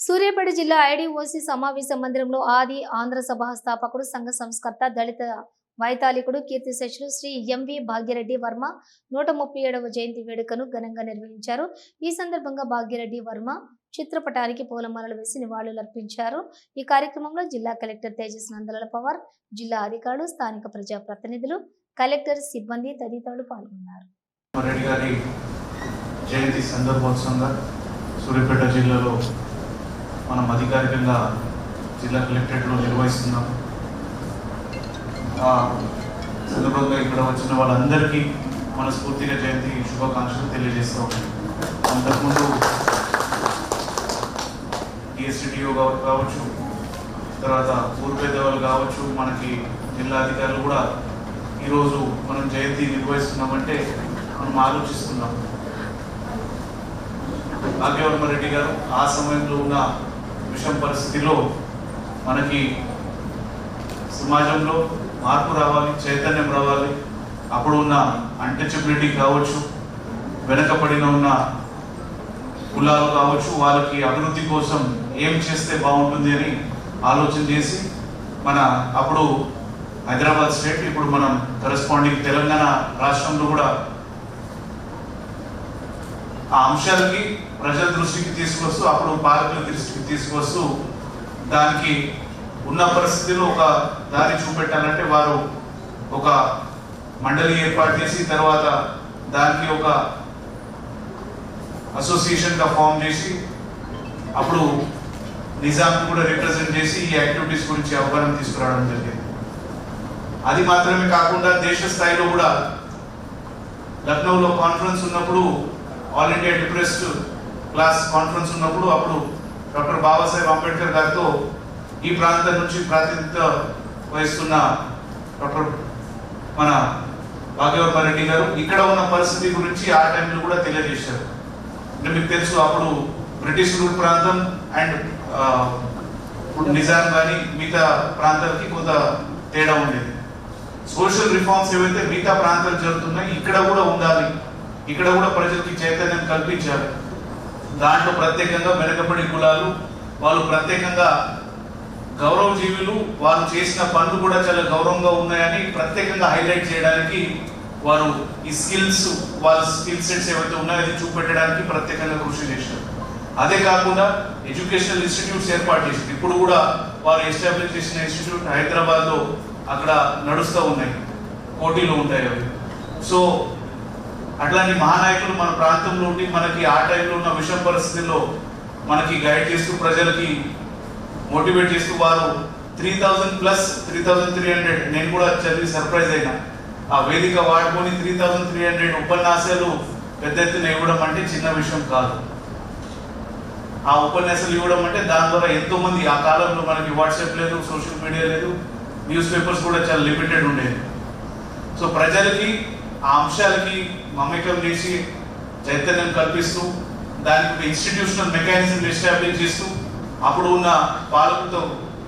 సూర్యాపేట జిల్లా ఐడిఓసి సమావేశ మందిరంలో ఆది ఆంధ్ర సభ స్థాపకుడు సంఘ సంస్కర్త దళిత వైతాళికుడు కీర్తిశేషులు శ్రీ ఎంవి భాగ్యరెడ్డి వర్మ నూట ముప్పై ఏడవ జయంతి వేడుకను ఘనంగా నిర్వహించారు. ఈ సందర్భంగా భాగ్యరెడ్డి వర్మ చిత్రపటానికి పూలమాలలు వేసి నివాళులర్పించారు ఈ కార్యక్రమంలో జిల్లా కలెక్టర్ తేజస్ నందలాల పవార్ జిల్లా అధికారులు స్థానిక ప్రజా ప్రతినిధులు కలెక్టర్ సిబ్బంది తదితరులు పాల్గొన్నారు. జయంతి సందర్భోత్సవంగా సూర్యాపేట జిల్లాలో మనం అధికారికంగా జిల్లా కలెక్టరేట్లో నిర్వహిస్తున్నాం. ఆ సందర్భంగా ఇక్కడ వచ్చిన వాళ్ళందరికీ మనస్ఫూర్తిగా జయంతి శుభాకాంక్షలు తెలియజేస్తూ ఉన్నాం. అంతకుముందు డిఎస్టిడిఓ కావచ్చు తర్వాత ఊరు పెద్దవాళ్ళు కావచ్చు మనకి జిల్లా అధికారులు కూడా ఈరోజు మనం జయంతి నిర్వహిస్తున్నామంటే మనం ఆలోచిస్తున్నాం. భాగ్యవర్మ రెడ్డి గారు ఆ సమయంలో ఉన్న విషం పరిస్థితిలో మనకి సమాజంలో మార్పు రావాలి చైతన్యం రావాలి. అప్పుడు ఉన్న అన్టచబిలిటీ కావచ్చు వెనకబడిన ఉన్న కులాలు కావచ్చు వాళ్ళకి అభివృద్ధి కోసం ఏం చేస్తే బాగుంటుంది అని ఆలోచన చేసి మన అప్పుడు హైదరాబాద్ స్టేట్ ఇప్పుడు మనం కరెస్పాండింగ్ తెలంగాణ రాష్ట్రంలో కూడా ఆ అంశాలకి ప్రజల దృష్టికి తీసుకొస్తూ అప్పుడు పాలకుల దృష్టికి తీసుకొస్తూ దానికి ఉన్న పరిస్థితిలో ఒక దారి చూపెట్టాలంటే వారు ఒక మండలి ఏర్పాటు చేసి తర్వాత దానికి ఒక అసోసియేషన్గా ఫామ్ చేసి అప్పుడు నిజాంకి కూడా రిప్రజెంట్ చేసి ఈ యాక్టివిటీస్ గురించి అవగాహన తీసుకురావడం జరిగింది. అది మాత్రమే కాకుండా దేశ స్థాయిలో కూడా లక్నోలో కాన్ఫరెన్స్ ఉన్నప్పుడు all India depressed class conference ఉన్నప్పుడు అప్పుడు డాక్టర్ బాబాసాహెబ్ అంబేద్కర్ గారితో ఈ ప్రాంతం నుంచి ప్రాతినిధ్యత వహిస్తున్న డాక్టర్ మన భాగ్యవర్మ రెడ్డి గారు ఇక్కడ ఉన్న పరిస్థితి గురించి ఆ టైంలో కూడా తెలియజేశారు. అంటే మీకు తెలుసు అప్పుడు బ్రిటిష్ రూల్ ప్రాంతం అండ్ నిజాం కానీ మిగతా ప్రాంతాలకి కొంత తేడా ఉండేది. సోషల్ రిఫార్మ్స్ ఏవైతే మిగతా ప్రాంతాలు జరుగుతున్నాయి ఇక్కడ కూడా ఉండాలి ఇక్కడ కూడా ప్రజలకి చైతన్యం కల్పించారు. దాంట్లో ప్రత్యేకంగా వెనకబడి కులాలు వాళ్ళు ప్రత్యేకంగా గౌరవ జీవులు చేసిన పనులు కూడా చాలా గౌరవంగా ఉన్నాయని ప్రత్యేకంగా హైలైట్ చేయడానికి వారు ఈ స్కిల్స్ వాళ్ళ స్కిల్ సెట్స్ ఏవైతే ఉన్నాయో అది చూపెట్టడానికి ప్రత్యేకంగా కృషి చేశారు. అదే కాకుండా ఎడ్యుకేషనల్ ఇన్స్టిట్యూట్స్ ఏర్పాటు చేసింది ఇప్పుడు కూడా వారు ఎస్టాబ్లిష్ చేసిన ఇన్స్టిట్యూట్ హైదరాబాద్లో అక్కడ నడుస్తూ ఉన్నాయి. పోటీలు ఉంటాయి అవి. సో అట్లాంటి మహానాయకులు మన ప్రాంతంలో ఉండి మనకి ఆ టైంలో ఉన్న విషమ పరిస్థితుల్లో మనకి గైడ్ చేస్తూ ప్రజలకి మోటివేట్ చేస్తూ వారు three thousand plus three thousand three hundred నేను కూడా చదివి సర్ప్రైజ్ అయినా. ఆ వేదిక వాడుకొని త్రీ థౌజండ్ త్రీ హండ్రెడ్ ఉపన్యాసాలు పెద్ద ఎత్తున ఇవ్వడం అంటే చిన్న విషయం కాదు. ఆ ఉపన్యాసాలు ఇవ్వడం అంటే దాని ద్వారా ఎంతో మంది ఆ కాలంలో మనకి వాట్సాప్ లేదు సోషల్ మీడియా లేదు న్యూస్ పేపర్స్ కూడా చాలా లిమిటెడ్ ఉండేది సో ప్రజలకి ఆ అంశాలకి మమేకం చేసి చైతన్యం కల్పిస్తూ దానికి ఒక ఇన్స్టిట్యూషనల్ మెకానిజం ఎస్టాబ్లిష్ చేస్తూ అప్పుడు ఉన్న పాలకులతో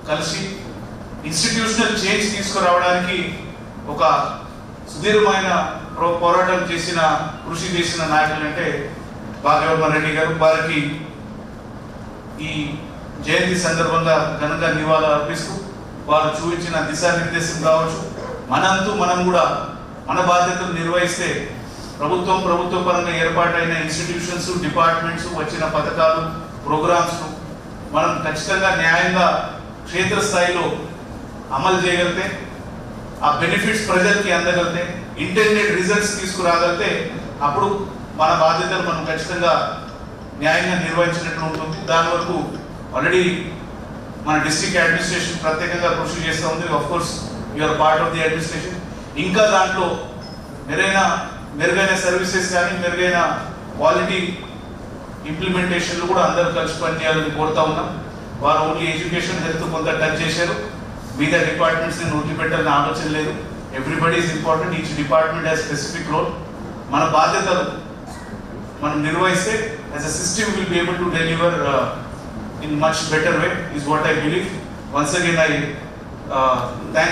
కలిసి ఇన్స్టిట్యూషనల్ చేంజ్ తీసుకురావడానికి ఒక సుదీర్ఘమైన పోరాటం చేసిన కృషి చేసిన నాయకులు అంటే భాగవర్మ రెడ్డి గారు. వారికి ఈ జయంతి సందర్భంగా ఘనంగా నివాళులు అర్పిస్తూ వారు చూపించిన దిశానిర్దేశం కావచ్చు. మనంతూ మనం కూడా మన బాధ్యతలు నిర్వహిస్తే ప్రభుత్వం ప్రభుత్వ పరంగా ఏర్పాటైన ఇన్స్టిట్యూషన్స్ డిపార్ట్మెంట్స్ వచ్చిన పథకాలు ప్రోగ్రామ్స్ మనం ఖచ్చితంగా న్యాయంగా క్షేత్రస్థాయిలో అమలు చేయగలిగితే ఆ బెనిఫిట్స్ ప్రజలకి అందగలితే ఇంటెండెడ్ రిజల్ట్స్ తీసుకురాగలిగితే అప్పుడు మన బాధ్యతలు మనం ఖచ్చితంగా న్యాయంగా నిర్వహించినట్లు ఉంటుంది. దాని వరకు ఆల్రెడీ మన డిస్ట్రిక్ట్ అడ్మినిస్ట్రేషన్ ప్రత్యేకంగా కృషి చేస్తూ ఉంది. Of course you're part of the administration ఇంకా దాంట్లో మెరుగైన మెరుగైన సర్వీసెస్ కానీ మెరుగైన క్వాలిటీ ఇంప్లిమెంటేషన్లు కూడా అందరూ కలిసి పనిచేయాలని కోరుతా ఉన్నాం. వారు ఓన్లీ ఎడ్యుకేషన్ హెల్త్ కొంత టచ్ చేశారు. మిగతా డిపార్ట్మెంట్స్ నేను వదిలిపెట్టాలని ఆలోచన లేదు. Everybody is important each department has specific role మన బాధ్యతలు మనం నిర్వహిస్తే as a system will be able to deliver in much better way is what I believe once again I thank